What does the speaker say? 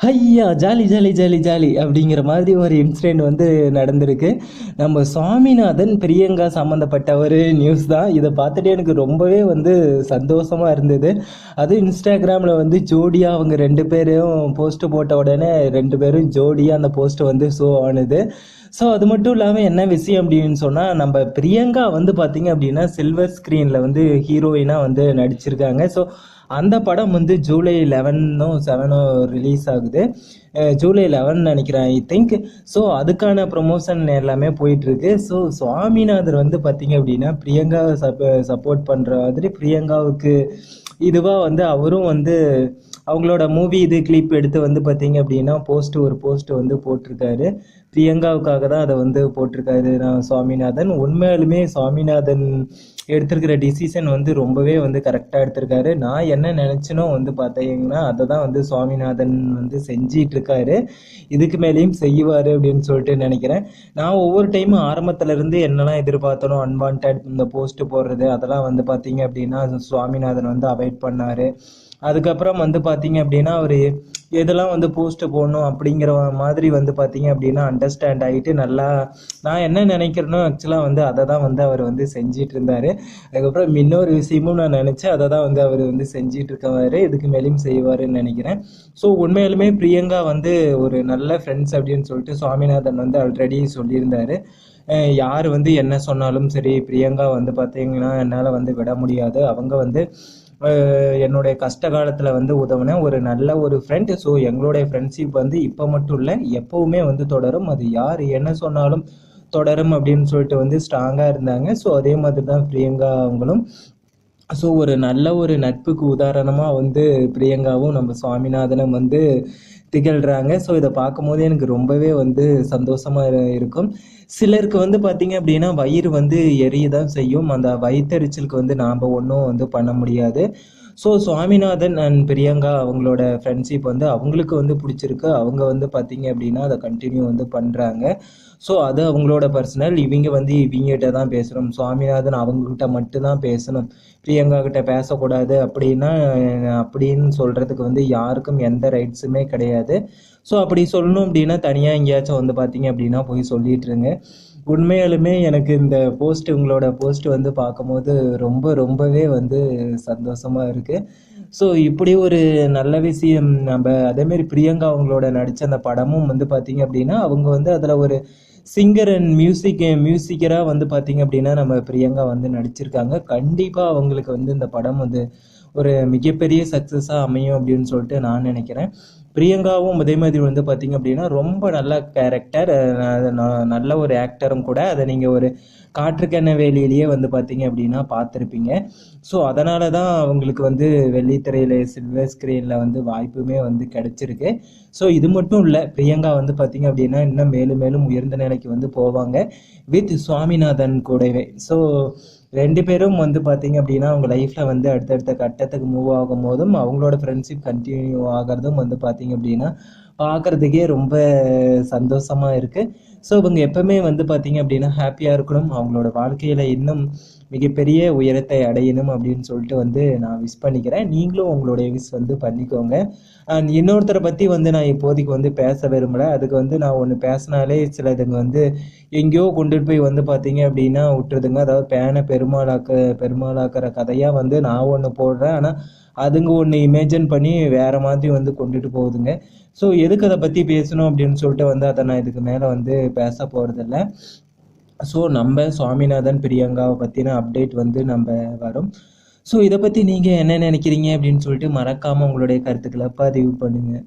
ஐயா jolly jolly jolly jolly அப்படிங்கிற மாதிரி ஒரு இன்சிடெண்ட் வந்து நடந்திருக்கு. நம்ம சுவாமிநாதன் பிரியங்கா சம்மந்தப்பட்ட ஒரு நியூஸ் தான். இதை பார்த்துட்டு எனக்கு ரொம்பவே வந்து சந்தோஷமாக இருந்தது. அதுவும் இன்ஸ்டாகிராமில் வந்து ஜோடியாக அவங்க ரெண்டு பேரும் போஸ்ட்டு போட்ட உடனே ரெண்டு பேரும் ஜோடியாக அந்த போஸ்ட்டு வந்து ஷோ ஆனது. ஸோ அது மட்டும் இல்லாமல் என்ன விஷயம் அப்படின்னு சொன்னால் நம்ம பிரியங்கா வந்து பார்த்திங்க அப்படின்னா சில்வர் ஸ்க்ரீனில் வந்து ஹீரோயினாக வந்து நடிச்சிருக்காங்க. ஸோ அந்த படம் வந்து ஜூலை லெவனோ செவனோ ரிலீஸ் ஆகுது. ஜூலை லெவன் நினைக்கிறேன் ஐ திங்க் ஸோ அதுக்கான ப்ரொமோஷன் எல்லாமே போயிட்டுருக்கு. ஸோ சுவாமிநாதர் வந்து பார்த்தீங்க அப்படின்னா பிரியங்கா சப் சப்போர்ட் பண்ணுற மாதிரி பிரியங்காவுக்கு இதுவாக வந்து அவரும் வந்து அவங்களோட மூவி இது கிளிப் எடுத்து வந்து பார்த்தீங்க அப்படின்னா போஸ்ட் ஒரு போஸ்ட் வந்து போட்டிருக்காரு. பிரியங்காவுக்காக தான் அதை வந்து போட்டிருக்காரு நான் சுவாமிநாதன். உண்மையாலுமே சுவாமிநாதன் எடுத்திருக்கிற டிசிஷன் வந்து ரொம்பவே வந்து கரெக்டாக எடுத்திருக்காரு. நான் என்ன நினச்சினோ வந்து பார்த்தீங்கன்னா அதை தான் வந்து சுவாமிநாதன் வந்து செஞ்சிட்டு இருக்காரு இதுக்கு மேலேயும் செய்வார் அப்படின்னு சொல்லிட்டு நினைக்கிறேன். நான் ஒவ்வொரு டைமும் ஆரம்பத்துலேருந்து என்னெல்லாம் எதிர்பார்த்தனோ அன்வான்ட் இந்த போஸ்ட் போடுறது அதெல்லாம் வந்து பார்த்தீங்க அப்படின்னா சுவாமிநாதன் வந்து அவாய்ட் பண்ணார். அதுக்கப்புறம் வந்து பார்த்தீங்க அப்படின்னா அவர் எதெல்லாம் வந்து போஸ்ட்டு போடணும் அப்படிங்கிற மாதிரி வந்து பார்த்தீங்க அப்படின்னா அண்டர்ஸ்டாண்ட் ஆகிட்டு நல்லா நான் என்ன நினைக்கிறேனோ ஆக்சுவலாக வந்து அதை தான் வந்து அவர் வந்து செஞ்சிட்டு இருந்தார் அதுக்கப்புறம் இன்னொரு விஷயமும் நான் நினச்சேன் அதை தான் வந்து அவர் வந்து செஞ்சிட்டு இருக்கவார் இதுக்கு மேலேயும் செய்வாருன்னு நினைக்கிறேன். ஸோ உண்மையிலுமே பிரியங்கா வந்து ஒரு நல்ல ஃப்ரெண்ட்ஸ் அப்படின்னு சொல்லிட்டு சுவாமிநாதன் வந்து ஆல்ரெடி சொல்லியிருந்தாரு. யார் வந்து என்ன சொன்னாலும் சரி பிரியங்கா வந்து பார்த்தீங்கன்னா என்னால் வந்து விட முடியாது. அவங்க வந்து என்னுடைய கஷ்ட காலத்தில் வந்து உதவுன ஒரு நல்ல ஒரு ஃப்ரெண்ட் ஸோ எங்களுடைய ஃப்ரெண்ட்ஷிப் வந்து இப்போ மட்டும் இல்லை எப்போவுமே வந்து தொடரும். அது யார் என்ன சொன்னாலும் தொடரும் அப்படின்னு சொல்லிட்டு வந்து ஸ்ட்ராங்காக இருந்தாங்க. ஸோ அதே மாதிரி தான் பிரியங்கா அவங்களும். ஸோ ஒரு நல்ல ஒரு நட்புக்கு உதாரணமாக வந்து பிரியங்காவும் நம்ம சுவாமிநாதனும் வந்து திகழ்கிறாங்க ஸோ இதை பார்க்கும்போது எனக்கு ரொம்பவே வந்து சந்தோஷமாக இருக்கும். சிலருக்கு வந்து பார்த்தீங்க அப்படின்னா வயிறு வந்து எரிய தான் செய்யும். அந்த வயிற்றெரிச்சலுக்கு வந்து நாம் ஒன்றும் வந்து பண்ண முடியாது. ஸோ சுவாமிநாதன் அண்ட் பிரியங்கா அவங்களோட ஃப்ரெண்ட்ஷிப் வந்து அவங்களுக்கு வந்து பிடிச்சிருக்கு. அவங்க வந்து பார்த்தீங்க அப்படின்னா அதை கண்டினியூ வந்து பண்ணுறாங்க ஸோ அது அவங்களோட பர்சனல் இவங்க வந்து இவங்ககிட்ட தான் பேசணும். சுவாமிநாதன் அவங்கக்கிட்ட மட்டும்தான் பேசணும். பிரியங்கா கிட்ட பேசக்கூடாது அப்படின்னா அப்படின்னு சொல்கிறதுக்கு வந்து யாருக்கும் எந்த ரைட்ஸுமே கிடையாது. ஸோ அப்படி சொல்லணும் அப்படின்னா தனியாக எங்கேயாச்சும் வந்து பார்த்தீங்க அப்படின்னா போய் சொல்லிட்டு இருங்க. உண்மையாலுமே எனக்கு இந்த போஸ்ட் உங்களோட போஸ்ட் வந்து பார்க்கும்போது ரொம்ப ரொம்பவே வந்து சந்தோஷமாக இருக்குது ஸோ இப்படி ஒரு நல்ல விஷயம் நம்ம அதேமாரி பிரியங்கா அவங்களோட நடித்த அந்த படமும் வந்து பார்த்தீங்க அப்படின்னா அவங்க வந்து அதில் ஒரு சிங்கர் அண்ட் மியூசிக் மியூசிக்கராக வந்து பார்த்தீங்க அப்படின்னா நம்ம பிரியங்கா வந்து நடிச்சிருக்காங்க. கண்டிப்பாக அவங்களுக்கு வந்து இந்த படம் வந்து ஒரு மிகப்பெரிய சக்ஸஸாக அமையும் அப்படின்னு சொல்லிட்டு நான் நினைக்கிறேன். பிரியங்காவும் அதே மாதிரி வந்து பார்த்தீங்க அப்படின்னா ரொம்ப நல்ல கேரக்டர் நல்ல ஒரு ஆக்டரும் கூட அதை நீங்கள் ஒரு காற்றுக்கண்ண வேலியிலேயே வந்து பார்த்தீங்க அப்படின்னா பார்த்துருப்பீங்க ஸோ அதனால தான் அவங்களுக்கு வந்து வெள்ளித்திரையில் சில்வர் ஸ்க்ரீனில் வந்து வாய்ப்புமே வந்து கிடைச்சிருக்கு. ஸோ இது மட்டும் இல்லை பிரியங்கா வந்து பார்த்தீங்க அப்படின்னா இன்னும் மேலும் மேலும் உயர்ந்த நிலைக்கு வந்து போவாங்க வித் சுவாமிநாதன் கூடவே. ஸோ ரெண்டு பேரும் வந்து பார்த்தீங்க அப்படின்னா அவங்க லைஃப்பில் வந்து அடுத்தடுத்த கட்டத்துக்கு மூவ் ஆகும் போதும் அவங்களோட ஃப்ரெண்ட்ஷிப் கண்டினியூ ஆகிறதும் வந்து பார்த்தீங்க அப்படின்னா பார்க்குறதுக்கே ரொம்ப சந்தோஷமாக இருக்குது ஸோ இவங்க எப்பவுமே வந்து பார்த்தீங்க அப்படின்னா ஹாப்பியாக இருக்கணும். அவங்களோட வாழ்க்கையில் இன்னும் மிகப்பெரிய உயரத்தை அடையணும் அப்படின்னு சொல்லிட்டு வந்து நான் விஷ் பண்ணிக்கிறேன். நீங்களும் உங்களுடைய விஷ் வந்து பண்ணிக்கோங்க. அண்ட் இன்னொருத்தரை பற்றி வந்து நான் இப்போதைக்கு வந்து பேச விரும்பலை. அதுக்கு வந்து நான் ஒன்று பேசினாலே சிலதுங்க வந்து எங்கேயோ கொண்டுட்டு போய் வந்து பார்த்தீங்க அப்படின்னா விட்டுருதுங்க. அதாவது பேனை பெருமாளாக்க பெருமாளாக்குற கதையாக வந்து நான் ஒன்று போடுறேன். ஆனால் அதுங்க ஒன்று இமேஜின் பண்ணி வேறு மாதிரி வந்து கொண்டுட்டு போகுதுங்க. ஸோ எதுக்கு அதை பற்றி பேசணும் அப்படின்னு சொல்லிட்டு வந்து அதை நான் இதுக்கு மேலே வந்து பேச போகிறதில்ல ஸோ நம்ம சுவாமிநாதன் பிரியங்காவை பற்றின அப்டேட் வந்து நம்ம வரும். ஸோ இதை பற்றி நீங்கள் என்ன நினைக்கிறீங்க அப்படின்னு சொல்லிட்டு மறக்காமல் உங்களுடைய கருத்துக்களை பதிவு பண்ணுங்கள்